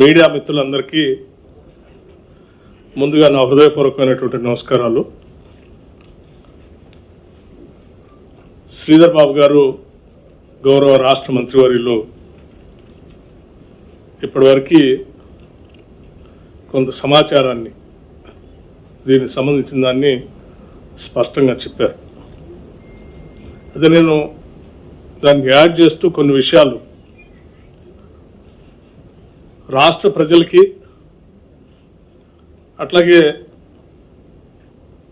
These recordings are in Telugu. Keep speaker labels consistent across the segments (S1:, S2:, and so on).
S1: మీడియా మిత్రులందరికీ ముందుగా నా హృదయపూర్వకమైనటువంటి నమస్కారాలు. శ్రీధర్ బాబు గారు గౌరవ రాష్ట్ర మంత్రివర్యులు ఇప్పటివరకు కొంత సమాచారాన్ని దీనికి సంబంధించిన దాన్ని స్పష్టంగా చెప్పారు. అదే నేను దాన్ని యాడ్ చేస్తూ కొన్ని విషయాలు రాష్ట్ర ప్రజలకి అట్లాగే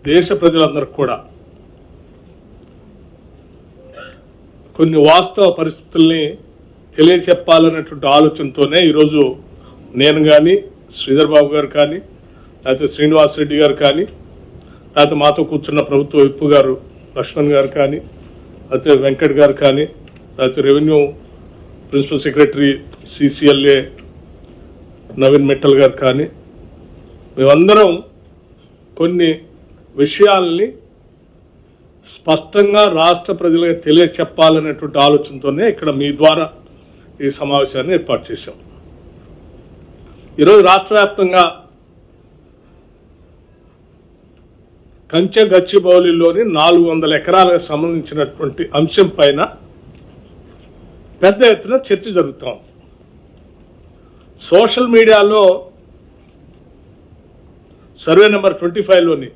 S1: దేశ ప్రజలందరికి కూడా కొన్ని వాస్తవ పరిస్థితుల్ని తెలియచెప్పాలనేటువంటి ఆలోచనతోనే ఈరోజు నేను కానీ శ్రీధర్ బాబు గారు కానీ లేకపోతే శ్రీనివాస్ రెడ్డి గారు కానీ లేకపోతే మాతో కూర్చున్న ప్రభుత్వ విప్పు గారు లక్ష్మణ్ గారు కానీ లేకపోతే వెంకట్ గారు కానీ లేకపోతే revenue principal secretary CCLA Naveen Mittal గారు కానీ మేమందరం కొన్ని విషయాల్ని స్పష్టంగా రాష్ట్ర ప్రజలకు తెలియచెప్పాలనేటువంటి ఆలోచనతోనే ఇక్కడ మీ ద్వారా ఈ సమావేశాన్ని ఏర్పాటు చేశాం. ఈరోజు రాష్ట్ర వ్యాప్తంగా కంచె గచ్చిబౌలిలోని నాలుగు వందల ఎకరాలకు సంబంధించినటువంటి అంశం పైన పెద్ద ఎత్తున చర్చ జరుగుతాం సోషల్ మీడియాలో సర్వే నెంబర్ ట్వంటీ ఫైవ్లోని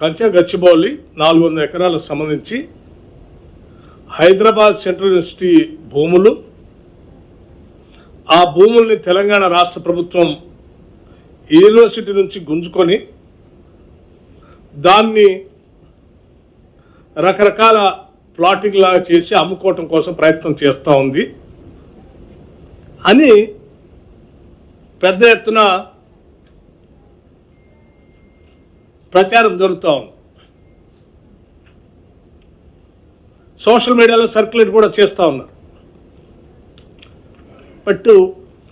S1: కంచె గచ్చిబౌలి నాలుగు వందల ఎకరాలకు సంబంధించి హైదరాబాద్ సెంట్రల్ యూనివర్సిటీ భూములు ఆ భూముల్ని తెలంగాణ రాష్ట్ర ప్రభుత్వం యూనివర్సిటీ నుంచి గుంజుకొని దాన్ని రకరకాల ప్లాటింగ్ లాగా చేసి అమ్ముకోవటం కోసం ప్రయత్నం చేస్తూ ఉంది. అని పెద్ద ఎత్తున ప్రచారం జరుగుతూ ఉంది. సోషల్ మీడియాలో సర్క్యులేట్ కూడా చేస్తూ ఉన్నారు. బట్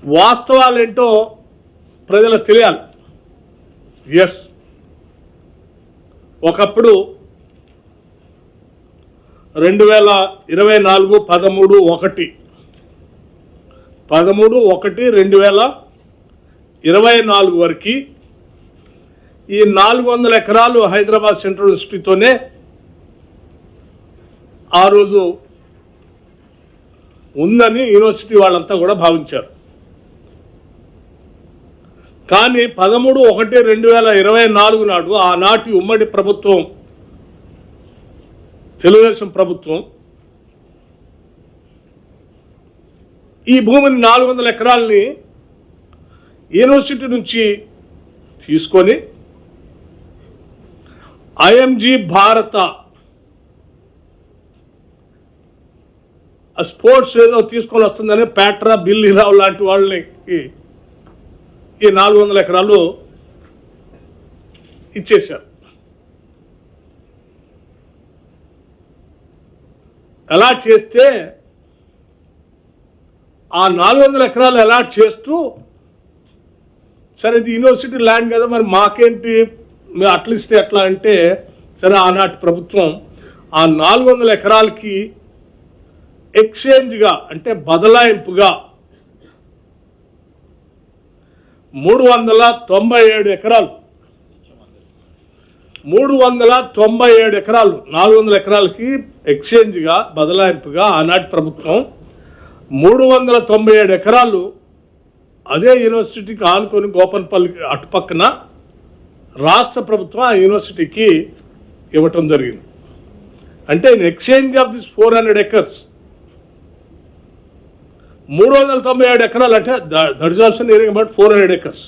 S1: వాస్తవాలు ఏంటో ప్రజలకు తెలియాలి. ఎస్ ఒకప్పుడు రెండు వేల ఇరవై నాలుగు పదమూడు ఒకటి పదమూడు ఒకటి రెండు వేల ఇరవై నాలుగు వరకు ఈ నాలుగు వందల ఎకరాలు హైదరాబాద్ సెంట్రల్ యూనివర్సిటీతోనే ఆ రోజు ఉందని యూనివర్సిటీ వాళ్ళంతా కూడా భావించారు. కానీ పదమూడు ఒకటి రెండు వేల ఇరవై నాలుగు నాడు ఆనాటి ఉమ్మడి ప్రభుత్వం తెలుగుదేశం ప్రభుత్వం ఈ భూమిని నాలుగు వందల ఎకరాలని యూనివర్సిటీ నుంచి తీసుకొని ఐఎంజీ భారత స్పోర్ట్స్ ఏదో తీసుకొని వస్తుందని ప్యాట్రా బిల్లీరావు లాంటి వాళ్ళని ఈ నాలుగు వందల ఎకరాలు ఇచ్చేశారు. ఎలా చేస్తే ఆ నాలుగు వందల ఎకరాలు అలాట్ చేస్తూ సరే ఇది యూనివర్సిటీ ల్యాండ్ కదా మరి మాకేంటి? మేము అట్లా ఎట్లా అంటే సరే ఆనాటి ప్రభుత్వం ఆ నాలుగు వందల ఎకరాలకి ఎక్స్చేంజ్గా అంటే బదలాయింపుగా మూడు వందల తొంభై ఏడు ఎకరాలు. మూడు వందల తొంభై ఏడు ఎకరాలు నాలుగు వందల ఎకరాలకి ఎక్స్చేంజ్గా బదలాయింపుగా ఆనాటి ప్రభుత్వం మూడు వందల తొంభై ఏడు ఎకరాలు అదే యూనివర్సిటీకి ఆనుకొని గోపన్పల్లికి అటుపక్కన రాష్ట్ర ప్రభుత్వం ఆ యూనివర్సిటీకి ఇవ్వటం జరిగింది. అంటే in exchange of this four hundred acres మూడు వందల తొంభై ఏడు ఎకరాలు అంటే that is also nearing about four hundred acres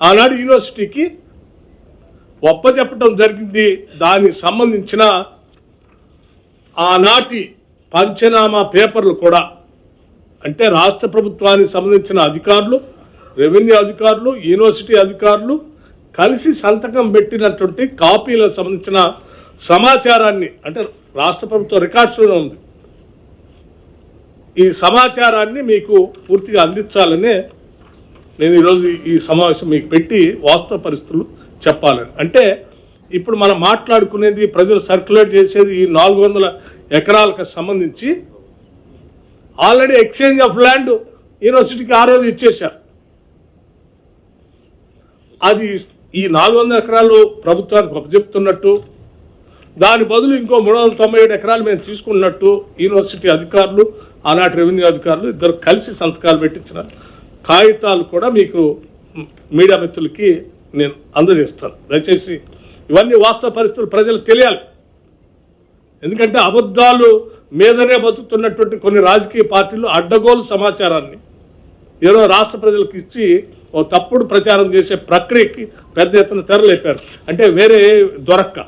S1: ఆనాడు యూనివర్సిటీకి ఒప్పచెప్పటం జరిగింది. దానికి సంబంధించిన ఆనాటి పంచనామా పేపర్లు కూడా. అంటే రాష్ట్ర ప్రభుత్వానికి సంబంధించిన అధికారులు రెవెన్యూ అధికారులు యూనివర్సిటీ అధికారులు కలిసి సంతకం పెట్టినటువంటి కాపీలకు సంబంధించిన సమాచారాన్ని అంటే రాష్ట్ర ప్రభుత్వ రికార్డ్స్లోనే ఉంది. ఈ సమాచారాన్ని మీకు పూర్తిగా అందించాలనే నేను ఈరోజు ఈ సమావేశం మీకు పెట్టి వాస్తవ పరిస్థితులు చెప్పాలని. అంటే ఇప్పుడు మనం మాట్లాడుకునేది ప్రజలు సర్క్యులేట్ చేసేది ఈ నాలుగు వందల ఎకరాలకు సంబంధించి ఆల్రెడీ ఎక్స్చేంజ్ ఆఫ్ ల్యాండ్ యూనివర్సిటీకి ఆ రోజు ఇచ్చేశారు. అది ఈ నాలుగు వందల ఎకరాలు ప్రభుత్వానికి అప్పచెప్తున్నట్టు దాని బదులు ఇంకో మూడు వందల తొంభై ఏడు ఎకరాలు మేము తీసుకున్నట్టు యూనివర్సిటీ అధికారులు ఆనాటి రెవెన్యూ అధికారులు ఇద్దరు కలిసి సంతకాలు పెట్టించిన కాగితాలు కూడా మీకు మీడియా మిత్రులకి నేను అందజేస్తాను. దయచేసి ఇవన్నీ వాస్తవ పరిస్థితులు ప్రజలకు తెలియాలి. ఎందుకంటే అబద్ధాలు మీదనే బతుకుతున్నటువంటి కొన్ని రాజకీయ పార్టీలు అడ్డగోలు సమాచారాన్ని ఏదో రాష్ట్ర ప్రజలకు ఇచ్చి ఓ తప్పుడు ప్రచారం చేసే ప్రక్రియకి పెద్ద ఎత్తున తెరలేపారు. అంటే వేరే దొరక్క.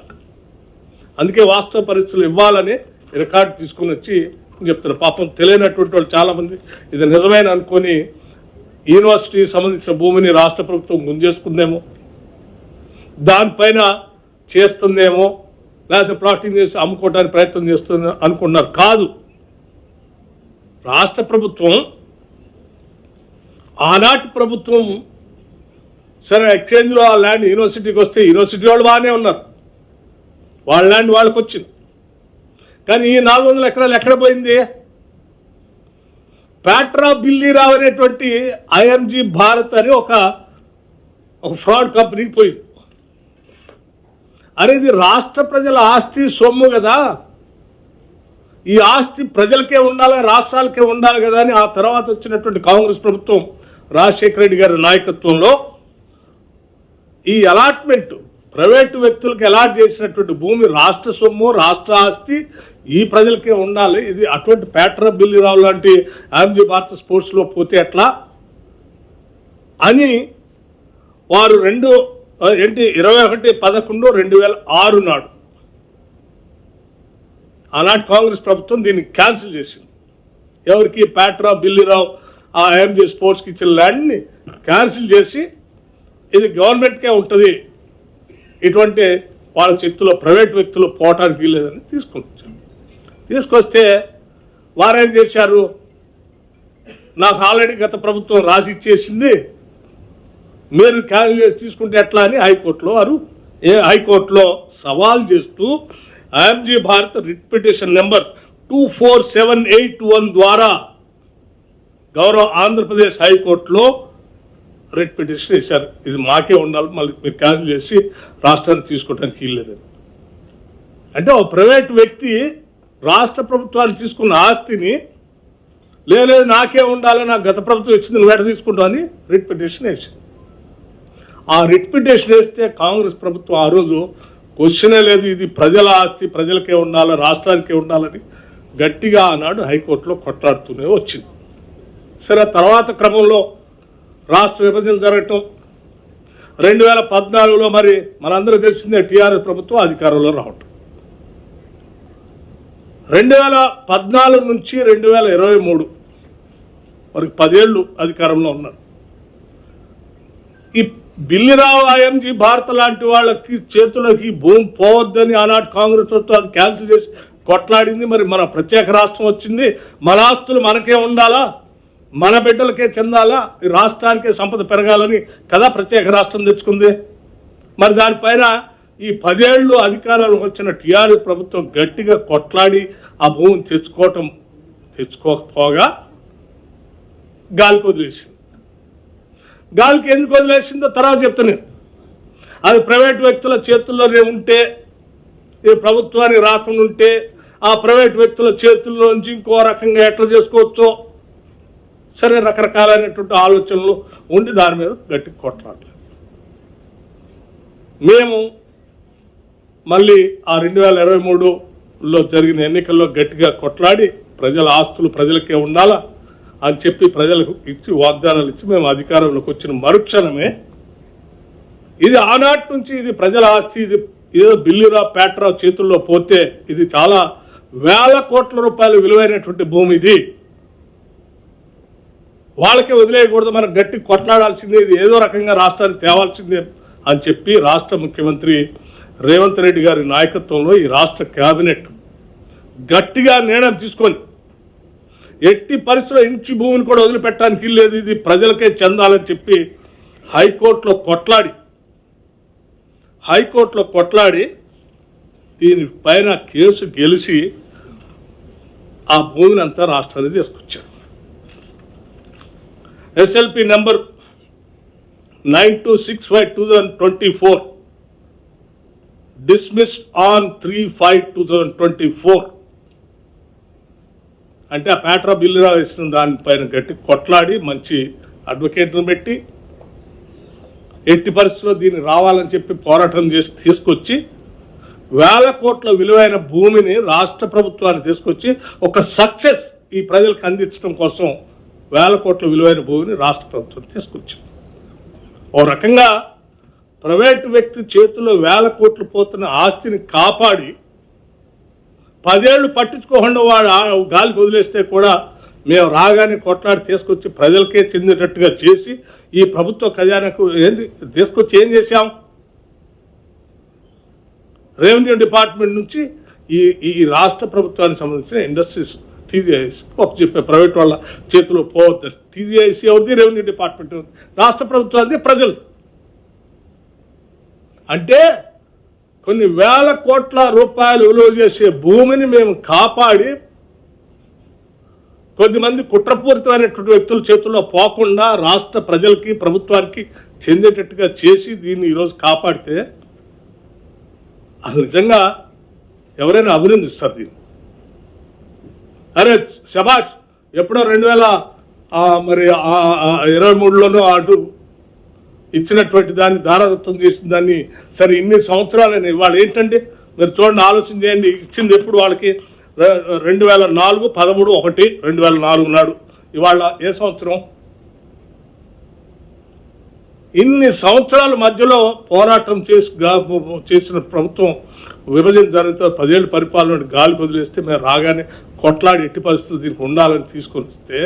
S1: అందుకే వాస్తవ పరిస్థితులు ఇవ్వాలని రికార్డు తీసుకుని వచ్చి చెప్తున్నారు పాపం తెలియనటువంటి వాళ్ళు చాలామంది. ఇది నిజమైన అనుకొని యూనివర్సిటీ సంబంధించిన భూమిని రాష్ట్ర ప్రభుత్వం గుంజేసుకుందేమో దానిపైన చేస్తుందేమో లేకపోతే ప్లాస్టింగ్ చేసి అమ్ముకోవడానికి ప్రయత్నం చేస్తుంది అనుకున్నారు. కాదు. రాష్ట్ర ప్రభుత్వం ఆనాటి ప్రభుత్వం సరే ఎక్స్చేంజ్లో ఆ ల్యాండ్ యూనివర్సిటీకి వస్తే యూనివర్సిటీ వాళ్ళు బాగానే ఉన్నారు. వాళ్ళ ల్యాండ్ వాళ్ళకి వచ్చింది. కానీ ఈ నాలుగు వందల ఎకరాలు ఎక్కడ పోయింది? ప్యాట్రా బిల్లీ అనేటువంటి ఐఎంజీ భారత్ అని ఒక ఫ్రాడ్ కంపెనీకి పోయింది. అరే ఇది రాష్ట్ర ప్రజల ఆస్తి సొమ్ము కదా. ఈ ఆస్తి ప్రజలకే ఉండాలి రాష్ట్రాలకే ఉండాలి కదా అని ఆ తర్వాత వచ్చినటువంటి కాంగ్రెస్ ప్రభుత్వం రాజశేఖర రెడ్డి గారి నాయకత్వంలో ఈ అలాట్మెంట్ ప్రైవేటు వ్యక్తులకు అలాట్ చేసినటువంటి భూమి రాష్ట్ర సొమ్ము రాష్ట్ర ఆస్తి ఈ ప్రజలకే ఉండాలి. ఇది అటువంటి ప్యాట్రా బిల్లిరావు లాంటి ఆంజీ భారత స్పోర్ట్స్లో పోతే ఎట్లా? అని వారు రెండు ఏంటి? ఇరవై ఒకటి పదకొండు రెండు వేల ఆరు నాడు. ఆనాటి కాంగ్రెస్ ప్రభుత్వం దీన్ని క్యాన్సిల్ చేసింది. ఎవరికి? ప్యాట్రా బిల్లిరావు ఆ ఎంజీ స్పోర్ట్స్కి ఇచ్చిన ల్యాండ్ని క్యాన్సిల్ చేసి ఇది గవర్నమెంట్కే ఉంటుంది. ఇటువంటి వాళ్ళ చేతిలో ప్రైవేట్ వ్యక్తులు పోవటానికి వీల్లేదని తీసుకొచ్చారు. తీసుకొస్తే వారేం చేశారు? నాకు ఆల్రెడీ గత ప్రభుత్వం రాసి ఇచ్చేసింది. మీరు క్యాన్సిల్ చేసి తీసుకుంటే ఎట్లా అని హైకోర్టులో వారు ఏ హైకోర్టులో సవాల్ చేస్తూ RG Bharat writ petition number two four seven eight one ద్వారా గౌరవ ఆంధ్రప్రదేశ్ హైకోర్టులో రిట్ పిటిషన్ వేశారు. ఇది మాకే ఉండాలి మళ్ళీ మీరు క్యాన్సిల్ చేసి రాష్ట్రాన్ని తీసుకోవడానికి వీల్లేదని అంటే ఒక ప్రైవేట్ వ్యక్తి రాష్ట్ర ప్రభుత్వాన్ని తీసుకున్న ఆస్తిని లేదు నాకే ఉండాలి నాకు గత ప్రభుత్వం ఇచ్చింది నువ్వు ఎట తీసుకుంటావు అని రిట్ పిటిషన్ వేసింది ఆ రిట్ పిటిషన్ వేస్తే కాంగ్రెస్ ప్రభుత్వం ఆ రోజు క్వశ్చనే లేదు ఇది ప్రజల ఆస్తి ప్రజలకే ఉండాలి రాష్ట్రానికే ఉండాలని గట్టిగా ఆనాడు హైకోర్టులో కొట్లాడుతూనే వచ్చింది. సరే ఆ తర్వాత క్రమంలో రాష్ట్ర విభజన జరగటం రెండు వేల పద్నాలుగులో మరి మనందరూ తెలిసిందే టీఆర్ఎస్ ప్రభుత్వం అధికారంలో రావటం. రెండు వేల పద్నాలుగు నుంచి రెండు వేల ఇరవై మూడు వరకు పదేళ్ళు అధికారంలో ఉన్నారు. ఈ బిల్లిరావు ఐఎంజీ భారత లాంటి వాళ్ళకి చేతులకి భూమి పోవద్దని ఆనాటి కాంగ్రెస్ ప్రభుత్వం అది క్యాన్సిల్ చేసి కొట్లాడింది. మరి మన ప్రత్యేక రాష్ట్రం వచ్చింది. మన ఆస్తులు మనకే ఉండాలా? మన బిడ్డలకే చెందాలా? ఈ రాష్ట్రానికే సంపద పెరగాలని కదా ప్రత్యేక రాష్ట్రం తెచ్చుకుంది? మరి దానిపైన ఈ పదేళ్ళు అధికారంలోకి వచ్చిన టీఆర్ఎస్ ప్రభుత్వం గట్టిగా కొట్లాడి ఆ భూమిని తెచ్చుకోవటం తెచ్చుకోకపోగా గాలికి వదిలేసింది. గాలికి ఎందుకు వదిలేసిందో తర్వాత చెప్తాను అది ప్రైవేట్ వ్యక్తుల చేతుల్లోనే ఉంటే ఈ ప్రభుత్వానికి రాకుండా ఉంటే ఆ ప్రైవేట్ వ్యక్తుల చేతుల్లో నుంచి ఇంకో రకంగా ఎట్లా చేసుకోవచ్చో సరే రకరకాలైనటువంటి ఆలోచనలు ఉండి దాని మీద గట్టి కొట్లాడలేదు మేము మళ్ళీ ఆ రెండు వేల ఇరవై మూడులో జరిగిన ఎన్నికల్లో గట్టిగా కొట్లాడి ప్రజల ఆస్తులు ప్రజలకే ఉండాలా? అని చెప్పి ప్రజలకు ఇచ్చి వాగ్దానాలు ఇచ్చి మేము అధికారంలోకి వచ్చిన మరుక్షణమే ఇది ఆనాటి నుంచి ఇది ప్రజల ఆస్తి ఇది ఏదో బిల్లురా పేట్రా చేతుల్లో పోతే ఇది చాలా వేల కోట్ల రూపాయలు విలువైనటువంటి భూమి ఇది. వాళ్ళకే వదిలేయకూడదు మనం గట్టి కొట్లాడాల్సిందే ఇది ఏదో రకంగా రాష్ట్రానికి తేవాల్సిందే అని చెప్పి రాష్ట్ర ముఖ్యమంత్రి రేవంత్ రెడ్డి గారి నాయకత్వంలో ఈ రాష్ట్ర కేబినెట్ గట్టిగా నిర్ణయం తీసుకొని ఎట్టి పరిస్థితుల్లో ఇంచు భూమిని కూడా వదిలిపెట్టడానికి లేదు. ఇది ప్రజలకే చెందాలని చెప్పి హైకోర్టులో కొట్లాడి హైకోర్టులో కొట్లాడి దీని పైన కేసు గెలిచి ఆ భూమిని అంతా రాష్ట్రానికి తీసుకొచ్చారు. SLP number nine two six five two thousand twenty four dismissed on three five two thousand twenty four. అంటే ఆ పేట్రా బిల్లు రాసిన దానిపైన గట్టి కొట్లాడి మంచి అడ్వకేట్ను పెట్టి ఎట్టి పరిస్థితుల్లో దీన్ని రావాలని చెప్పి పోరాటం చేసి తీసుకొచ్చి వేల కోట్ల విలువైన భూమిని రాష్ట్ర ప్రభుత్వాన్ని తీసుకొచ్చి ఒక సక్సెస్ ఈ ప్రజలకు అందించడం కోసం వేల కోట్ల విలువైన భూమిని రాష్ట్ర ప్రభుత్వం తీసుకొచ్చింది. ఓ రకంగా ప్రైవేటు వ్యక్తి చేతిలో వేల కోట్లు పోతున్న ఆస్తిని కాపాడి పదేళ్ళు పట్టించుకోకుండా వాడు ఆ వదిలేస్తే కూడా మేము రాగానే కొట్లాడి తీసుకొచ్చి ప్రజలకే చెందేటట్టుగా చేసి ఈ ప్రభుత్వ ఖజానాకు ఏంటి తీసుకొచ్చి ఏం చేశాం? రెవెన్యూ డిపార్ట్మెంట్ నుంచి ఈ ఈ రాష్ట్ర ప్రభుత్వానికి సంబంధించిన ఇండస్ట్రీస్ టీజీఐసి ఒక చెప్పే ప్రైవేట్ వాళ్ళ చేతిలో పోవద్దని టీజీఐసి అవుద్ది రెవెన్యూ డిపార్ట్మెంట్ రాష్ట్ర ప్రభుత్వానికి ప్రజలు అంటే కొన్ని వేల కోట్ల రూపాయలు విలువ చేసే భూమిని మేము కాపాడి కొద్దిమంది కుట్రపూరితమైనటువంటి వ్యక్తుల చేతుల్లో పోకుండా రాష్ట్ర ప్రజలకి ప్రభుత్వానికి చెందేటట్టుగా చేసి దీన్ని ఈరోజు కాపాడితే అసలు నిజంగా ఎవరైనా అభినందిస్తారు దీన్ని. అరే శభాష్ ఎప్పుడో రెండు వేల మరి ఇరవై మూడులోనూ అటు ఇచ్చినటువంటి దాన్ని దారదత్వం చేసిన దాన్ని సరే ఇన్ని సంవత్సరాలని ఇవాళ ఏంటంటే మీరు చూడండి ఆలోచన చేయండి ఇచ్చింది ఎప్పుడు వాళ్ళకి? రెండు వేల నాలుగు పదమూడు ఒకటి రెండు వేల నాలుగు నాడు. ఇవాళ ఏ సంవత్సరం? ఇన్ని సంవత్సరాల మధ్యలో పోరాటం చేసి చేసిన ప్రభుత్వం విభజన జరిగితే పదేళ్ళు పరిపాలన గాలి వదిలేస్తే మేము రాగానే కొట్లాడి ఎట్టి పరిస్థితులు దీనికి ఉండాలని తీసుకొని వస్తే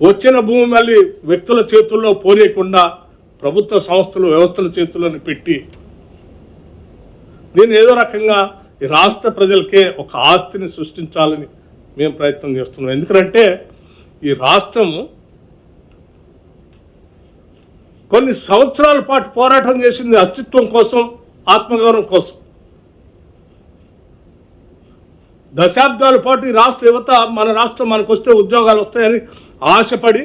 S1: వచ్చిన భూమి మళ్ళీ వ్యక్తుల చేతుల్లో పోనీయకుండా ప్రభుత్వ సంస్థలు వ్యవస్థల చేతులను పెట్టి నేను ఏదో రకంగా ఈ రాష్ట్ర ప్రజలకే ఒక ఆస్తిని సృష్టించాలని మేము ప్రయత్నం చేస్తున్నాం. ఎందుకంటే ఈ రాష్ట్రం కొన్ని సంవత్సరాల పాటు పోరాటం చేసింది అస్తిత్వం కోసం ఆత్మగౌరవం కోసం. దశాబ్దాల పాటు ఈ రాష్ట్ర యువత మన రాష్ట్రం మనకు వస్తే ఉద్యోగాలు వస్తాయని ఆశపడి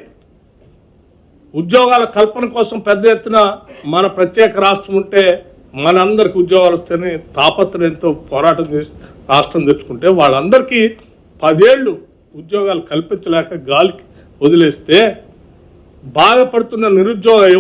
S1: ఉద్యోగాల కల్పన కోసం పెద్ద ఎత్తున మన ప్రత్యేక రాష్ట్రం ఉంటే మనందరికి ఉద్యోగాలు వస్తేనే తాపత్రయంతో పోరాటం చేసి రాష్ట్రం తెచ్చుకుంటే వాళ్ళందరికీ పదేళ్ళు ఉద్యోగాలు కల్పించలేక గాలికి వదిలేస్తే బాధపడుతున్న నిరుద్యోగ యువత